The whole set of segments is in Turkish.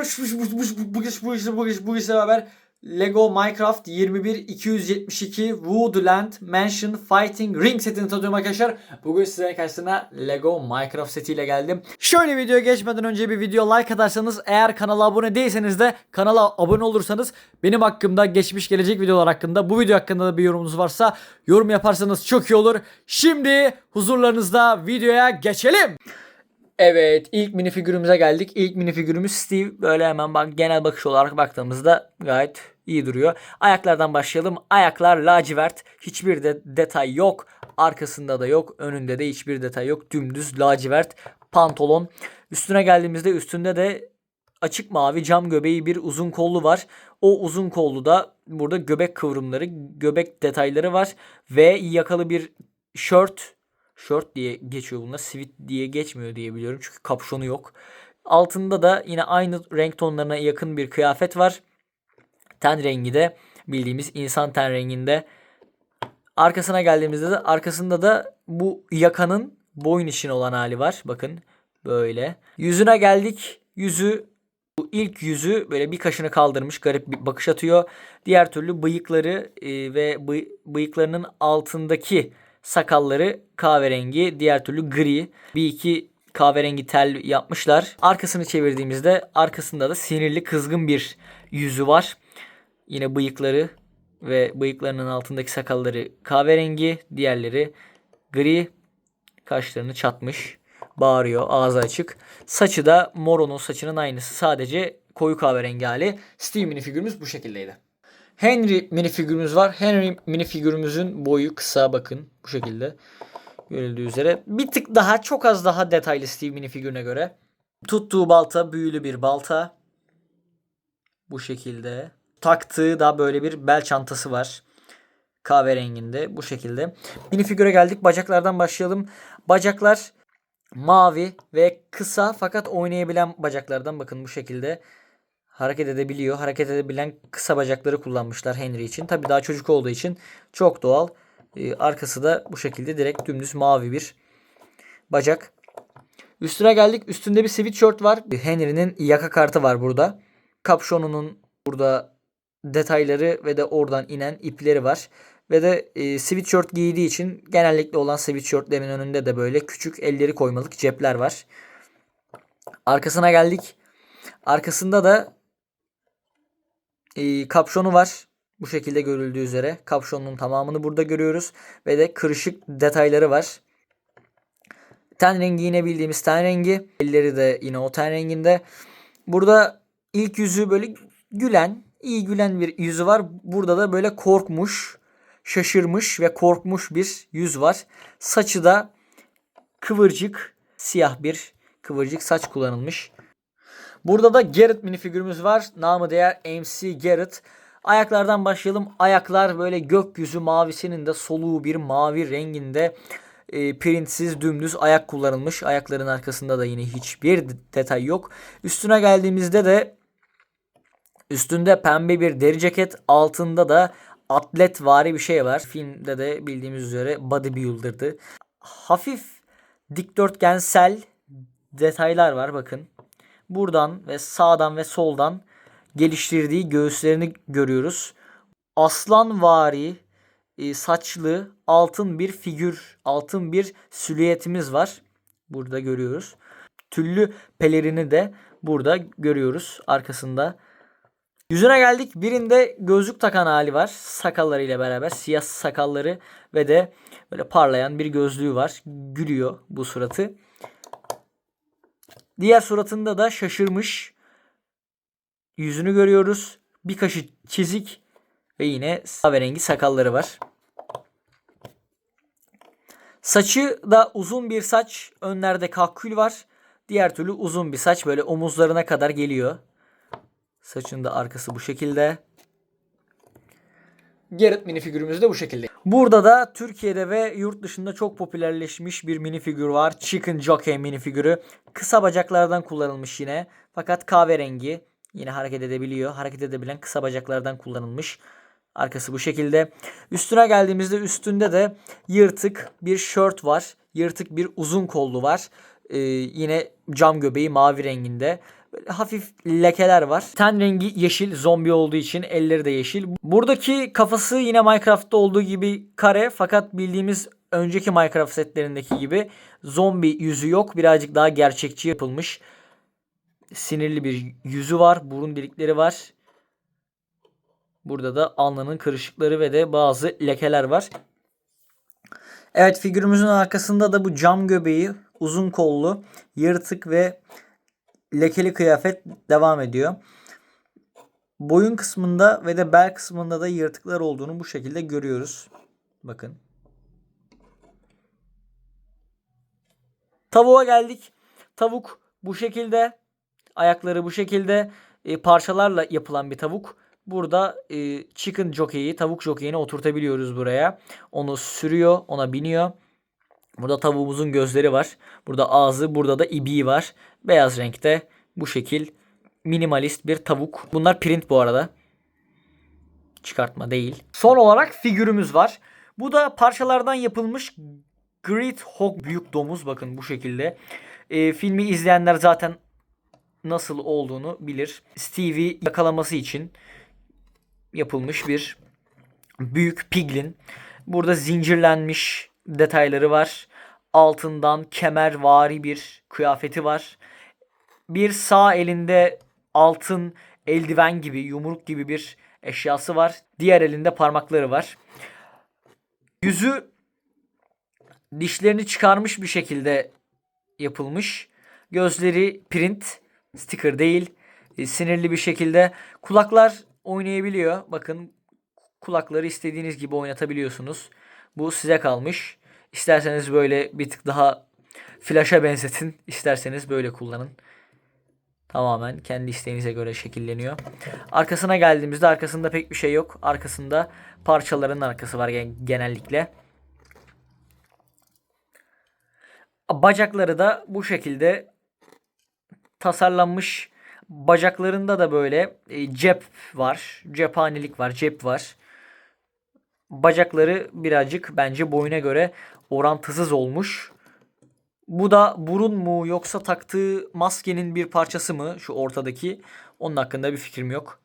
bu iş bu iş bu iş bu işle beraber Lego Minecraft 21 272 Woodland Mansion Fighting Ring setini tanıtıyorum arkadaşlar. Bugün sizlerin karşısına Lego Minecraft setiyle geldim. Şöyle videoya geçmeden önce bir video like atarsanız eğer kanala abone değilseniz de kanala abone olursanız benim hakkımda geçmiş gelecek videolar hakkında bu video hakkında da bir yorumunuz varsa yorum yaparsanız çok iyi olur. Şimdi huzurlarınızda videoya geçelim. Evet ilk minifigürümüze geldik. İlk minifigürümüz Steve. Böyle hemen bak genel bakış olarak baktığımızda gayet iyi duruyor. Ayaklardan başlayalım. Ayaklar lacivert. Hiçbir de detay yok. Arkasında da yok. Önünde de hiçbir detay yok. Dümdüz lacivert pantolon. Üstüne geldiğimizde üstünde de açık mavi cam göbeği bir uzun kollu var. O uzun kollu da burada göbek kıvrımları, göbek detayları var ve yakalı bir şort Short diye geçiyor bunlar. Sweat diye geçmiyor diye biliyorum. Çünkü kapşonu yok. Altında da yine aynı renk tonlarına yakın bir kıyafet var. Ten rengi de bildiğimiz insan ten renginde. Arkasına geldiğimizde de arkasında da bu yakanın boyun işine olan hali var. Bakın böyle. Yüzüne geldik. Yüzü bu ilk yüzü böyle bir kaşını kaldırmış garip bir bakış atıyor. Diğer türlü bıyıkları e, ve bıy- bıyıklarının altındaki sakalları kahverengi, diğer türlü gri. Bir iki kahverengi tel yapmışlar. Arkasını çevirdiğimizde arkasında da sinirli kızgın bir yüzü var. Yine bıyıkları ve bıyıklarının altındaki sakalları kahverengi, diğerleri gri. Kaşlarını çatmış. Bağırıyor, ağzı açık. Saçı da Moro'nun saçının aynısı. Sadece koyu kahverengi hali. Steve minifigürümüz bu şekildeydi. Henry minifigürümüz var. Henry minifigürümüzün boyu kısa bakın bu şekilde. Görüldüğü üzere. Bir tık daha çok az daha detaylı Steve minifigürüne göre. Tuttuğu balta büyülü bir balta. Bu şekilde. Taktığı da böyle bir bel çantası var. Kahverenginde bu şekilde. Minifigüre geldik. Bacaklardan başlayalım. Bacaklar mavi ve kısa fakat oynayabilen bacaklardan bakın bu şekilde hareket edebiliyor. Hareket edebilen kısa bacakları kullanmışlar Henry için. Tabi daha çocuk olduğu için çok doğal. Ee, arkası da bu şekilde direkt dümdüz mavi bir bacak. Üstüne geldik. Üstünde bir sweatshirt var. Henry'nin yaka kartı var burada. Kapşonunun burada detayları ve de oradan inen ipleri var. Ve de e, sweatshirt giydiği için genellikle olan sweatshirtlerin önünde de böyle küçük elleri koymalık cepler var. Arkasına geldik. Arkasında da e, kapşonu var. Bu şekilde görüldüğü üzere. Kapşonun tamamını burada görüyoruz. Ve de kırışık detayları var. Ten rengi yine bildiğimiz ten rengi. Elleri de yine o ten renginde. Burada ilk yüzü böyle gülen, iyi gülen bir yüzü var. Burada da böyle korkmuş, şaşırmış ve korkmuş bir yüz var. Saçı da kıvırcık, siyah bir kıvırcık saç kullanılmış. Burada da Garrett minifigürümüz var. Namı değer MC Garrett. Ayaklardan başlayalım. Ayaklar böyle gökyüzü mavisinin de soluğu bir mavi renginde e, printsiz dümdüz ayak kullanılmış. Ayakların arkasında da yine hiçbir detay yok. Üstüne geldiğimizde de üstünde pembe bir deri ceket altında da atlet vari bir şey var. Filmde de bildiğimiz üzere bodybuilder'dı. Hafif dikdörtgensel detaylar var bakın buradan ve sağdan ve soldan geliştirdiği göğüslerini görüyoruz. Aslanvari e, saçlı altın bir figür, altın bir silüetimiz var. Burada görüyoruz. Tüllü pelerini de burada görüyoruz arkasında. Yüzüne geldik. Birinde gözlük takan hali var. Sakallarıyla beraber siyah sakalları ve de böyle parlayan bir gözlüğü var. Gülüyor bu suratı. Diğer suratında da şaşırmış yüzünü görüyoruz. Bir kaşı çizik ve yine kahverengi sakalları var. Saçı da uzun bir saç. Önlerde kakül var. Diğer türlü uzun bir saç böyle omuzlarına kadar geliyor. Saçın da arkası bu şekilde. Garrett minifigürümüz de bu şekilde. Burada da Türkiye'de ve yurt dışında çok popülerleşmiş bir minifigür var. Chicken Jockey minifigürü. Kısa bacaklardan kullanılmış yine. Fakat kahverengi. Yine hareket edebiliyor. Hareket edebilen kısa bacaklardan kullanılmış. Arkası bu şekilde. Üstüne geldiğimizde üstünde de yırtık bir şort var. Yırtık bir uzun kollu var. Ee, yine cam göbeği mavi renginde. Böyle hafif lekeler var. Ten rengi yeşil zombi olduğu için elleri de yeşil. Buradaki kafası yine Minecraft'ta olduğu gibi kare fakat bildiğimiz önceki Minecraft setlerindeki gibi zombi yüzü yok. Birazcık daha gerçekçi yapılmış. Sinirli bir yüzü var. Burun delikleri var. Burada da alnının kırışıkları ve de bazı lekeler var. Evet figürümüzün arkasında da bu cam göbeği, uzun kollu, yırtık ve lekeli kıyafet devam ediyor. Boyun kısmında ve de bel kısmında da yırtıklar olduğunu bu şekilde görüyoruz. Bakın. Tavuğa geldik. Tavuk bu şekilde. Ayakları bu şekilde. e, parçalarla yapılan bir tavuk. Burada e, chicken jockey'i, tavuk jockey'ini oturtabiliyoruz buraya. Onu sürüyor, ona biniyor. Burada tavuğumuzun gözleri var. Burada ağzı, burada da ibiği var. Beyaz renkte bu şekil minimalist bir tavuk. Bunlar print bu arada. Çıkartma değil. Son olarak figürümüz var. Bu da parçalardan yapılmış Great Hog büyük domuz bakın bu şekilde. E, filmi izleyenler zaten nasıl olduğunu bilir. Stevie yakalaması için yapılmış bir büyük piglin. Burada zincirlenmiş detayları var. Altından kemervari bir kıyafeti var. Bir sağ elinde altın eldiven gibi, yumruk gibi bir eşyası var. Diğer elinde parmakları var. Yüzü dişlerini çıkarmış bir şekilde yapılmış. Gözleri print, sticker değil. E, sinirli bir şekilde. Kulaklar oynayabiliyor. Bakın kulakları istediğiniz gibi oynatabiliyorsunuz. Bu size kalmış. İsterseniz böyle bir tık daha flaşa benzetin. İsterseniz böyle kullanın. Tamamen kendi isteğinize göre şekilleniyor. Arkasına geldiğimizde arkasında pek bir şey yok. Arkasında parçaların arkası var gen- genellikle. Bacakları da bu şekilde tasarlanmış. Bacaklarında da böyle e, cep var. Cephanelik var, cep var. Bacakları birazcık bence boyuna göre orantısız olmuş. Bu da burun mu yoksa taktığı maskenin bir parçası mı şu ortadaki? Onun hakkında bir fikrim yok.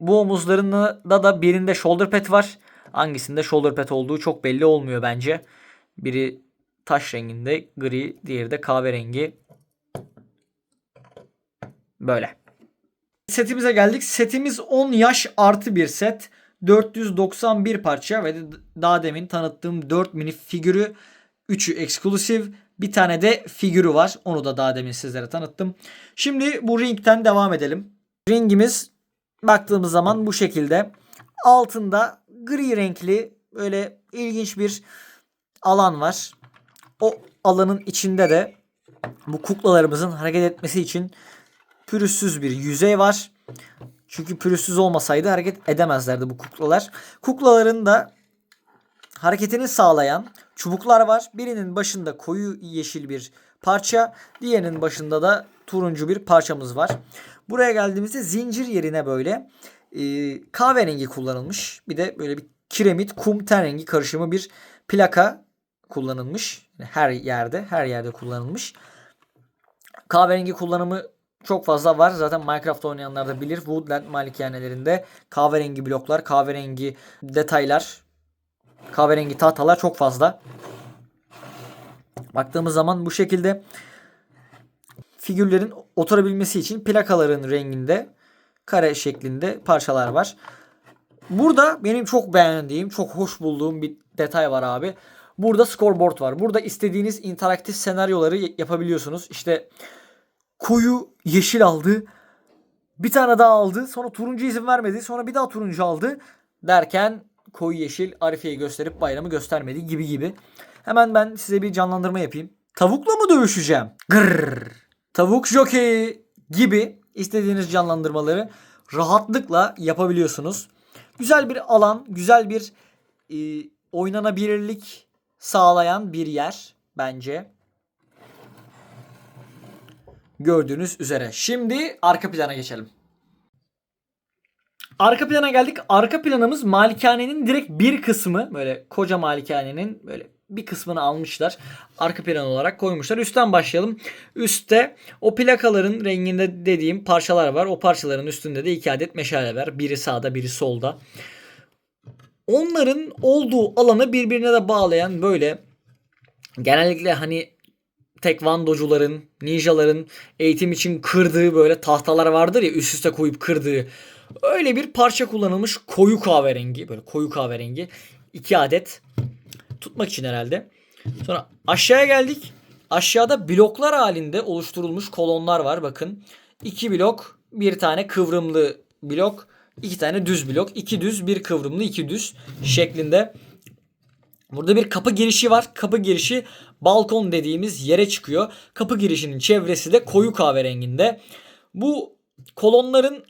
Bu omuzlarında da birinde shoulder pad var. Hangisinde shoulder pad olduğu çok belli olmuyor bence. Biri taş renginde gri, diğeri de kahverengi. Böyle. Setimize geldik. Setimiz 10 yaş artı bir set. 491 parça ve daha demin tanıttığım 4 mini figürü 3'ü eksklusif. Bir tane de figürü var. Onu da daha demin sizlere tanıttım. Şimdi bu ringten devam edelim. Ringimiz baktığımız zaman bu şekilde. Altında gri renkli böyle ilginç bir alan var. O alanın içinde de bu kuklalarımızın hareket etmesi için pürüzsüz bir yüzey var. Çünkü pürüzsüz olmasaydı hareket edemezlerdi bu kuklalar. Kuklaların da hareketini sağlayan çubuklar var. Birinin başında koyu yeşil bir parça, diğerinin başında da turuncu bir parçamız var. Buraya geldiğimizde zincir yerine böyle e, kahverengi kullanılmış. Bir de böyle bir kiremit, kum, ten rengi karışımı bir plaka kullanılmış. Her yerde, her yerde kullanılmış. Kahverengi kullanımı çok fazla var. Zaten Minecraft oynayanlar da bilir. Woodland malikanelerinde kahverengi bloklar, kahverengi detaylar, kahverengi tahtalar çok fazla. Baktığımız zaman bu şekilde figürlerin oturabilmesi için plakaların renginde kare şeklinde parçalar var. Burada benim çok beğendiğim, çok hoş bulduğum bir detay var abi. Burada scoreboard var. Burada istediğiniz interaktif senaryoları yapabiliyorsunuz. İşte koyu yeşil aldı. Bir tane daha aldı. Sonra turuncu izin vermedi. Sonra bir daha turuncu aldı. Derken koyu yeşil Arife'yi gösterip bayramı göstermedi gibi gibi. Hemen ben size bir canlandırma yapayım. Tavukla mı dövüşeceğim? Gırr. Tavuk jockey gibi istediğiniz canlandırmaları rahatlıkla yapabiliyorsunuz. Güzel bir alan, güzel bir e, oynanabilirlik sağlayan bir yer bence. Gördüğünüz üzere. Şimdi arka plana geçelim. Arka plana geldik. Arka planımız malikanenin direkt bir kısmı. Böyle koca malikanenin böyle bir kısmını almışlar. Arka plan olarak koymuşlar. Üstten başlayalım. Üstte o plakaların renginde dediğim parçalar var. O parçaların üstünde de iki adet meşale var. Biri sağda biri solda. Onların olduğu alanı birbirine de bağlayan böyle genellikle hani tekvandocuların, ninjaların eğitim için kırdığı böyle tahtalar vardır ya üst üste koyup kırdığı. Öyle bir parça kullanılmış koyu kahverengi. Böyle koyu kahverengi. iki adet. Tutmak için herhalde. Sonra aşağıya geldik. Aşağıda bloklar halinde oluşturulmuş kolonlar var bakın. iki blok, bir tane kıvrımlı blok, iki tane düz blok. iki düz, bir kıvrımlı, iki düz şeklinde. Burada bir kapı girişi var. Kapı girişi balkon dediğimiz yere çıkıyor. Kapı girişinin çevresi de koyu kahverenginde. Bu kolonların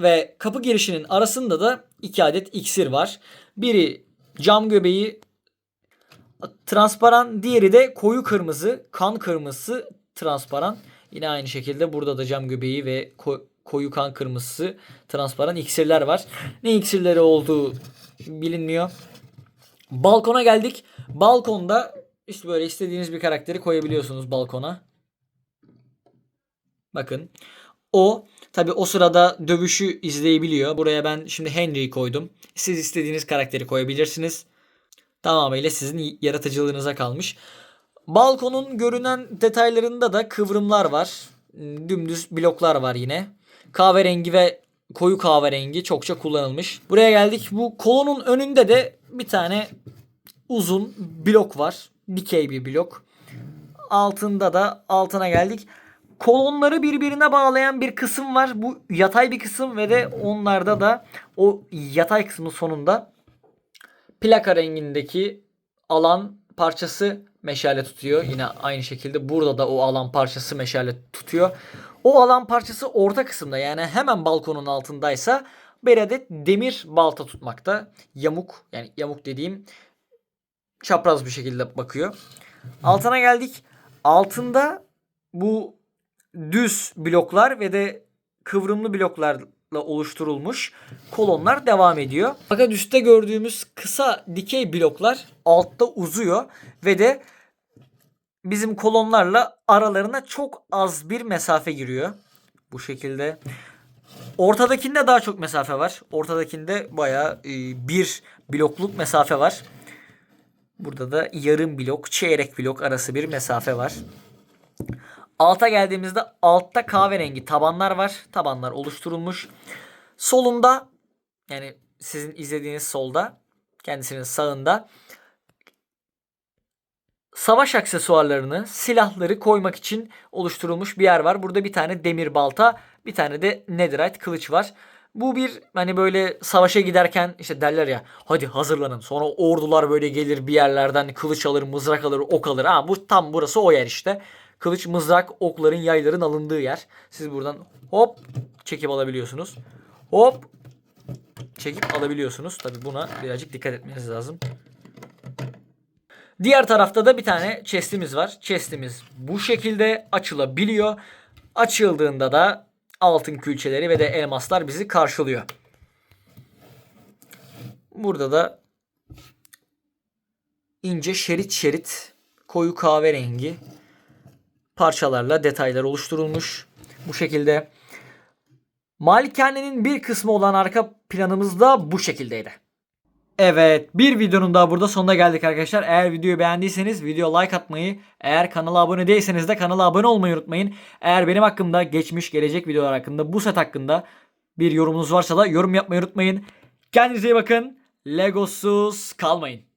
ve kapı girişinin arasında da iki adet iksir var. Biri cam göbeği transparan, diğeri de koyu kırmızı, kan kırmızısı transparan. Yine aynı şekilde burada da cam göbeği ve ko- koyu kan kırmızısı transparan iksirler var. Ne iksirleri olduğu bilinmiyor. Balkona geldik. Balkonda işte böyle istediğiniz bir karakteri koyabiliyorsunuz balkona. Bakın. O tabi o sırada dövüşü izleyebiliyor. Buraya ben şimdi Henry'i koydum. Siz istediğiniz karakteri koyabilirsiniz. Tamamıyla sizin yaratıcılığınıza kalmış. Balkonun görünen detaylarında da kıvrımlar var. Dümdüz bloklar var yine. Kahverengi ve koyu kahverengi çokça kullanılmış. Buraya geldik. Bu kolonun önünde de bir tane uzun blok var. Dikey bir blok. Altında da altına geldik. Kolonları birbirine bağlayan bir kısım var. Bu yatay bir kısım ve de onlarda da o yatay kısmın sonunda plaka rengindeki alan parçası meşale tutuyor. Yine aynı şekilde burada da o alan parçası meşale tutuyor. O alan parçası orta kısımda yani hemen balkonun altındaysa bir adet demir balta tutmakta. Yamuk yani yamuk dediğim çapraz bir şekilde bakıyor. Altına geldik. Altında bu düz bloklar ve de kıvrımlı bloklarla oluşturulmuş kolonlar devam ediyor. Fakat üstte gördüğümüz kısa dikey bloklar altta uzuyor ve de bizim kolonlarla aralarına çok az bir mesafe giriyor. Bu şekilde. Ortadakinde daha çok mesafe var. Ortadakinde bayağı e, bir blokluk mesafe var. Burada da yarım blok, çeyrek blok arası bir mesafe var. Alta geldiğimizde altta kahverengi tabanlar var. Tabanlar oluşturulmuş. Solunda yani sizin izlediğiniz solda kendisinin sağında savaş aksesuarlarını, silahları koymak için oluşturulmuş bir yer var. Burada bir tane demir balta, bir tane de netherite kılıç var. Bu bir hani böyle savaşa giderken işte derler ya hadi hazırlanın. Sonra ordular böyle gelir bir yerlerden kılıç alır, mızrak alır, ok alır. Ha bu tam burası o yer işte. Kılıç, mızrak, okların, yayların alındığı yer. Siz buradan hop çekip alabiliyorsunuz. Hop çekip alabiliyorsunuz. Tabi buna birazcık dikkat etmeniz lazım. Diğer tarafta da bir tane chest'imiz var. Chest'imiz bu şekilde açılabiliyor. Açıldığında da altın külçeleri ve de elmaslar bizi karşılıyor. Burada da ince şerit şerit koyu kahverengi parçalarla detaylar oluşturulmuş. Bu şekilde malikanenin bir kısmı olan arka planımız da bu şekildeydi. Evet bir videonun daha burada sonuna geldik arkadaşlar. Eğer videoyu beğendiyseniz video like atmayı, eğer kanala abone değilseniz de kanala abone olmayı unutmayın. Eğer benim hakkımda geçmiş gelecek videolar hakkında bu set hakkında bir yorumunuz varsa da yorum yapmayı unutmayın. Kendinize iyi bakın. Legosuz kalmayın.